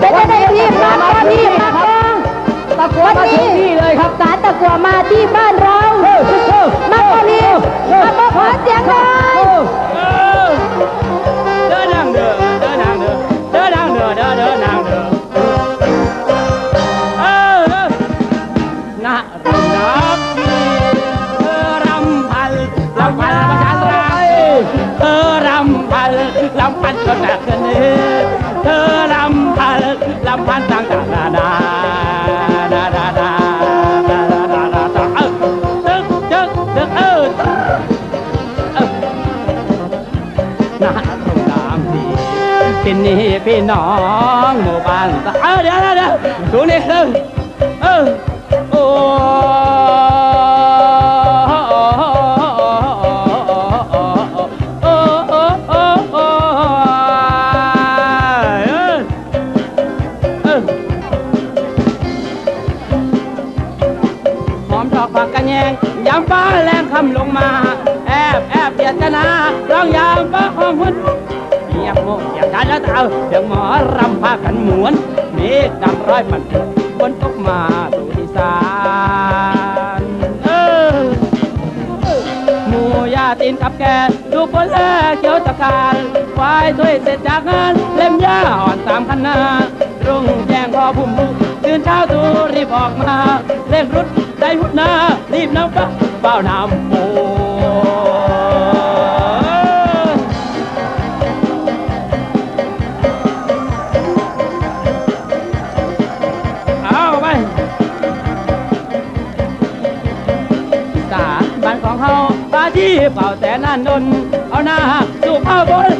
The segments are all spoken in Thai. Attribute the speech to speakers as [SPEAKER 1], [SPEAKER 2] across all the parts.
[SPEAKER 1] เป็นยังไงทีมมาที่มาตะกัว
[SPEAKER 2] มาถึงที่เลยครับ
[SPEAKER 1] สารตะกัวมาที่บ้านเรามาพอดีมาพอขอเสียงหน่อย
[SPEAKER 3] làm phan cho nạc nê thơ làm phan làm phan tăng đà đà đà đà đà đà bên nì bên nó ngủ bàn ta à đi đi đi xuống đi ừ ừ ô ามฟ้าแรงคำลงมา แอบแอบเบียดกันนาร้องยามฟ้าหอมหุ่นเงียบโมกเสียงกันแล้วเต่าเสียงหมอรำพากันหมวนเมฆดำร้อยมันฝนตกมาสู่อีสานเออหมูยาตีนกับแกดูผลแลเขียวตะการควายถ้วยเสร็จจากงานเล่มยาอ่อนตามคันนารุ่งแจ้งพอพุ่มลุกตื่นเช้าตูรีบออกมาเร่งรุดใจหุดนารีบน้ำฟ้า ฝ้าน้ำโปเอาไปสาบ้านของเขาปาที่เป่าแต่นั่นนนเอาหน้าสู่เผาบน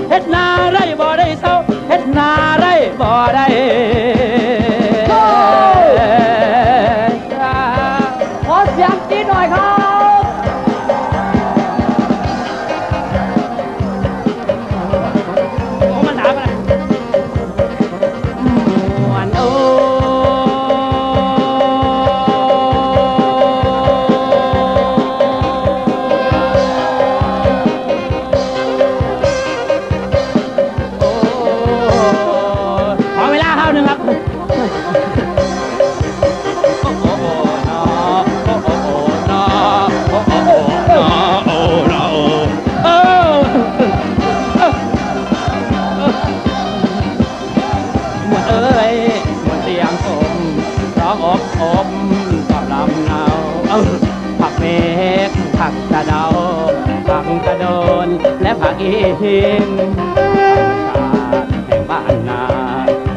[SPEAKER 2] หิน
[SPEAKER 3] ธรรมชาติแห่งบ้านนา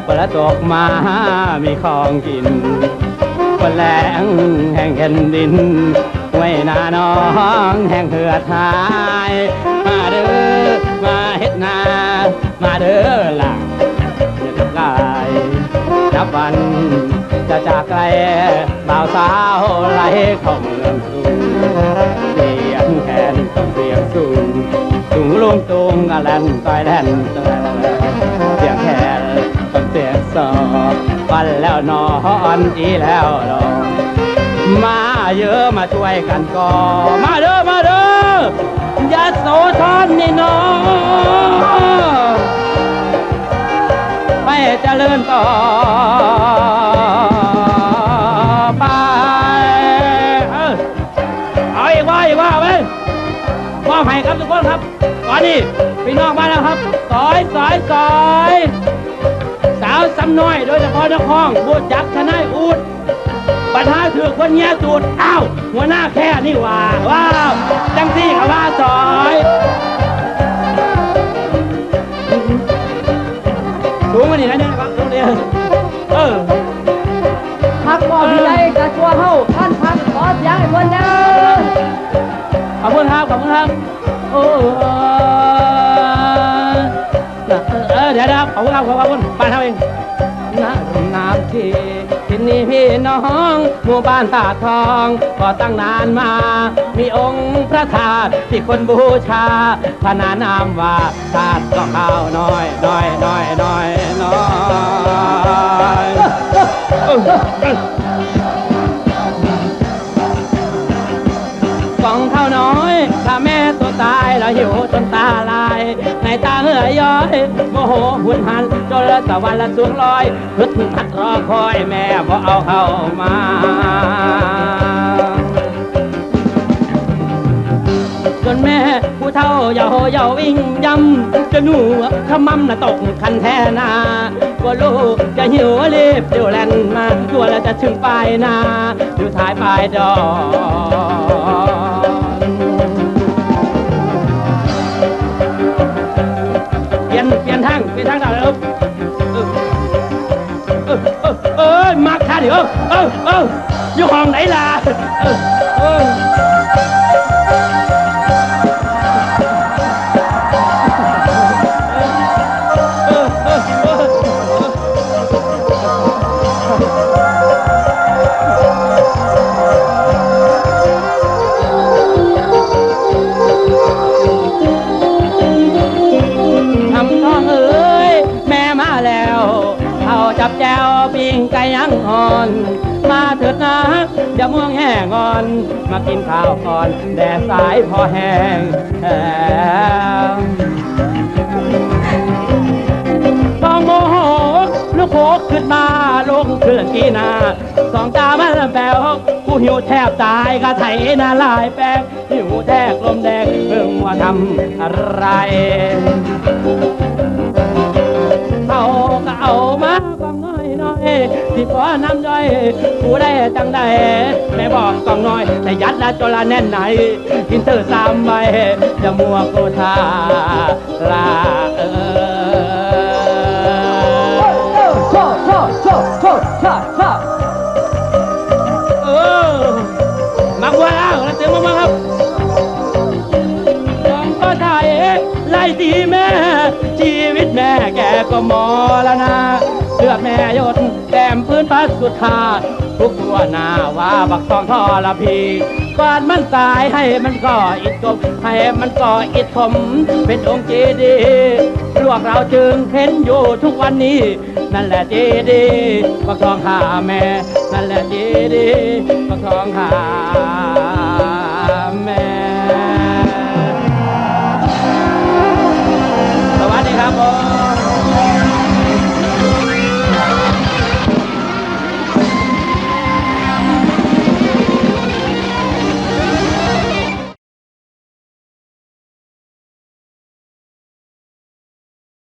[SPEAKER 3] เปิดตกมามีของกินบนแหลงแห่งแผ่นดินไว้นาน้องแห่งเหือดหาย มาเด้อมาเฮ็ดนา มาเด้อหลังอย่าทำลายนับวันจะจากไกลบ่าวสาวไหลเข้าเมืองกรุง ลุงตุงอะแลนต้อยแลนเสียงแขนต้องเสียงสอบฟันแล้วนอนอีแล้วนอนมาเยอะมาช่วยกันก่อมาเด้อมาเด้อยาโสธรนี่น้องไปเจริญต่อ นนี้พี่น้องมาแล้วครับซอยซอยซอยสาวซ้ำน้อย โดยเฉพาะนักห้องบูจักทนายอูดปัญหาถือคนแย่สูตรอ้าวหัวหน้าแค่นี่หว่าว้าวจังซี่กับว่าซอยสูงมานี่นะเนี่ยครับตรงนี้เออ
[SPEAKER 2] พักบ่พี่ใหญ่กระชัวเฮาท่านพักขอเสียงให้เพิ่นเด้อ
[SPEAKER 3] ขอบคุณครับขอบคุณครับโอ้ เออเออเดี๋ยวนะครับขอบคุณครับขอบคุณบ้านเขาเองน้ำน้ำที่ที่นี่พี่น้องหมู่บ้านตาดทองก็ตั้งนานมา มีองค์พระธาตุที่คนบูชาพระนานามว่าธาตุก็ข้าวน้อยน้อยน้อยน้อยน้อย หิวจนตาลาย ในตาเหื่อยย้อยโมโหหุ่นหันจนละตะวันละสวงลอยพึดหัดรอคอยแม่พอเอาเข้ามาจนแม่ผู้เฒ่าเยาเยาวิ่งยำจะหนูขมำน่ะตกคันแท่นาว่าลูกจะหิวรีบเดี๋ยวแลนมาตัวแล้วจะถึงปลายนาอยู่ท้ายปลายดอน มีทางเปลี่ยนทางไหนเออเออเออเออมาค่ะเดี๋ยวเออเอออยู่ห้องไหนล่ะเออเออ บแจวปิ้งไก่ยังอ่อน มาเถิดนะอย่าม่วงแห้งอ่อน มากินข้าวก่อน แดดสายพอแห้งแห้องโมโหลูกโคกขึ้นมาลงเครื่องกีนาสองตามันแปลวกูหิวแทบตายกะไถนาลายแป้งหิวแทกลมแดงเพิ่งว่าทำอะไร พอน้ำย่อยกูได้จังได้แม่บอกกองน้อย แต่ยัดละจละแน่นไหนกินเธอสามใบจะมัวกูทาลาเออ
[SPEAKER 2] ชอบชอบชอบชอบชอบชอบ
[SPEAKER 3] เออมักว่าแล้วแล้วเต็มมากๆครับลองก็ไทยไล่ตีแม่ ชีวิตแม่แกก็มอแล้วนะ ลือดแม่ยดแต้มพื้นพัดสุดทาทุกตัวหน้าว่าบักทองทอละพีก่อนมันตายให้มันก่ออิดกบให้มันก่ออิดถมเป็นองค์เจดีพวกเราจึงเห็นอยู่ทุกวันนี้ นั่นแหละเจดีบักทองหาแม่ นั่นแหละเจดีบักทองหา